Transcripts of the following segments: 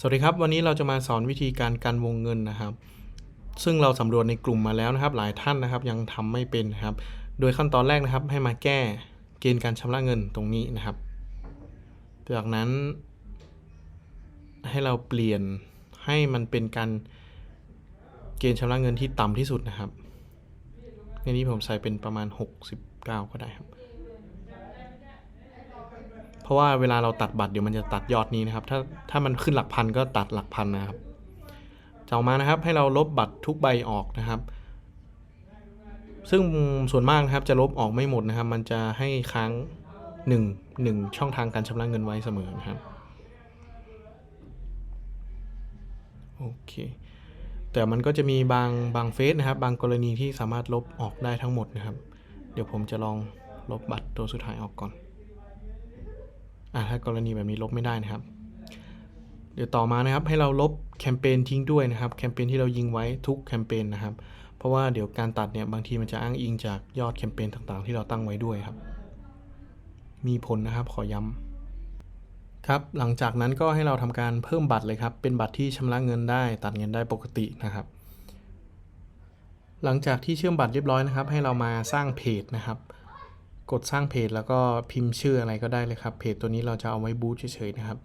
สวัสดีครับ วันนี้เราจะมาสอนวิธีการกันวงเงินนะครับ ซึ่งเราสำรวจในกลุ่มมาแล้วนะครับ หลายท่านนะครับยังทำไม่เป็นนะครับ โดยขั้นตอนแรกนะครับ ให้มาแก้เกณฑ์การชำระเงินตรงนี้นะครับ จากนั้น ให้เราเปลี่ยนให้มันเป็นการเกณฑ์ชำระเงินที่ต่ำที่สุดนะครับในนี้ผมใส่เป็นประมาณ 69 ก็ได้ครับ เพราะว่าเวลาเราตัดบัตรเดี๋ยวมันจะตัดยอดนี้นะครับ ถ้าถ้ามันขึ้นหลักพันก็ตัดหลักพันนะครับต่อมานะครับให้เราลบบัตรทุกใบออกนะครับ ซึ่งส่วนมากนะครับจะลบออกไม่หมดนะครับ มันจะให้ค้างหนึ่งหนึ่งช่องทางการชำระเงินไว้เสมอนะครับโอเคแต่มันก็จะมีบางบางเฟสนะครับ บางกรณีที่สามารถลบออกได้ทั้งหมดนะครับ เดี๋ยวผมจะลองลบบัตรตัวสุดท้ายออกก่อน อ่าถ้ากรณีแบบนี้ลบไม่ได้นะครับ เดี๋ยวต่อมานะครับให้เราลบแคมเปญทิ้งด้วยนะครับแคมเปญที่เรายิงไว้ทุกแคมเปญนะครับ เพราะว่าเดี๋ยวการตัดเนี่ยบางทีมันจะอ้างอิงจากยอดแคมเปญต่างๆ ที่เราตั้งไว้ด้วยครับ มีผลนะครับขอย้ำครับหลังจากนั้นก็ให้เราทำการเพิ่มบัตรเลยครับ เป็นบัตรที่ชำระเงินได้ ตัดเงินได้ปกตินะครับ หลังจากที่เชื่อมบัตรเรียบร้อยนะครับ ให้เรามาสร้างเพจนะครับ กดสร้างเพจแล้วก็พิมพ์ชื่ออะไรก็ได้เลยครับ เพจตัวนี้เราจะเอาไว้บูตเฉยๆนะครับ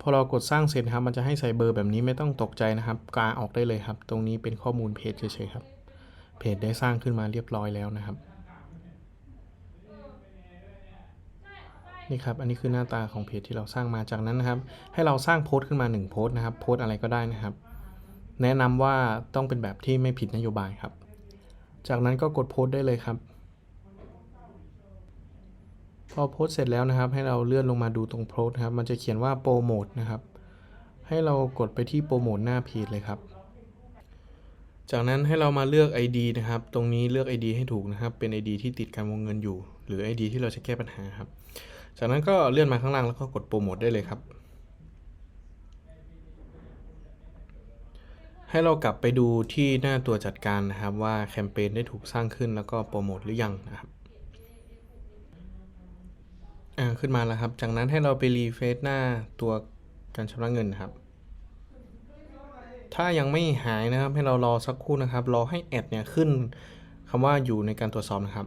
พอเรากดสร้างเสร็จครับมันจะให้ใส่เบอร์แบบนี้ไม่ต้องตกใจนะครับกาออกได้เลยครับ ตรงนี้เป็นข้อมูลเพจเฉยๆครับ เพจได้สร้างขึ้นมาเรียบร้อยแล้วนะครับ นี่ครับ อันนี้คือหน้าตาของเพจที่เราสร้างมาจากนั้นนะครับ ให้เราสร้างโพสต์ขึ้นมา1โพสต์นะครับ โพสต์อะไรก็ได้นะครับ แนะนำว่าต้องเป็นแบบที่ไม่ผิดนโยบายครับ จากนั้นก็กดโพสต์ได้เลยครับ พอโพสต์เสร็จแล้วนะครับ ให้เราเลื่อนลงมาดูตรงโพสต์ครับ มันจะเขียนว่าโปรโมทนะครับ ให้เรากดไปที่โปรโมทหน้าเพจเลยครับ จากนั้นให้เรามาเลือก ID นะครับ ตรงนี้เลือก ID ให้ถูกนะครับ เป็น ID ที่ติดการวงเงินอยู่ หรือ ID ที่เราจะแก้ปัญหาครับ จากนั้นก็เลื่อนมาข้างล่างแล้วก็กดโปรโมทได้เลยครับ ให้เรากลับไปดูที่หน้าตัวจัดการนะครับ ว่าแคมเปญได้ถูกสร้างขึ้นแล้วก็โปรโมทหรือยังนะครับอ่าขึ้นมาแล้วครับ จากนั้นให้เราไปรีเฟซหน้าตัวการชำระเงินนะครับ ถ้ายังไม่หายนะครับให้เรารอสักครู่นะครับ รอให้แอดเนี่ยขึ้นคำว่าอยู่ในการตรวจสอบนะครับ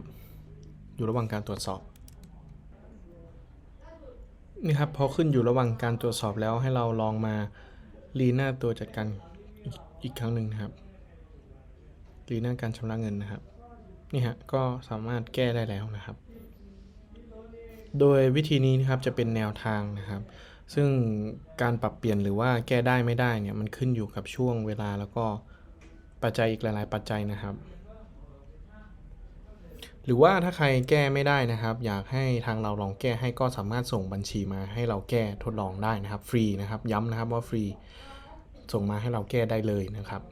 อยู่ระหว่างการตรวจสอบนี่ครับพอขึ้นอยู่ระหว่างการตรวจสอบแล้วให้เราลองมารีหน้าตัวจัดการ อีกครั้งหนึ่งนะครับหรีหน้าการชำระเงินนะครับ นี่ฮะก็สามารถแก้ได้แล้วนะครับ โดยวิธีนี้นะครับจะเป็นแนวทางนะครับ ซึ่งการปรับเปลี่ยนหรือว่าแก้ได้ไม่ได้เนี่ยมันขึ้นอยู่กับช่วงเวลาแล้วก็ปัจจัยอีกหลาย ๆ ปัจจัยนะครับ หรือว่าถ้าใครแก้ไม่ได้นะครับ อยากให้ทางเราลองแก้ให้ก็สามารถส่งบัญชีมาให้เราแก้ทดลองได้นะครับ ฟรีนะครับ ย้ำนะครับว่าฟรี ส่งมาให้เราแก้ได้เลยนะครับ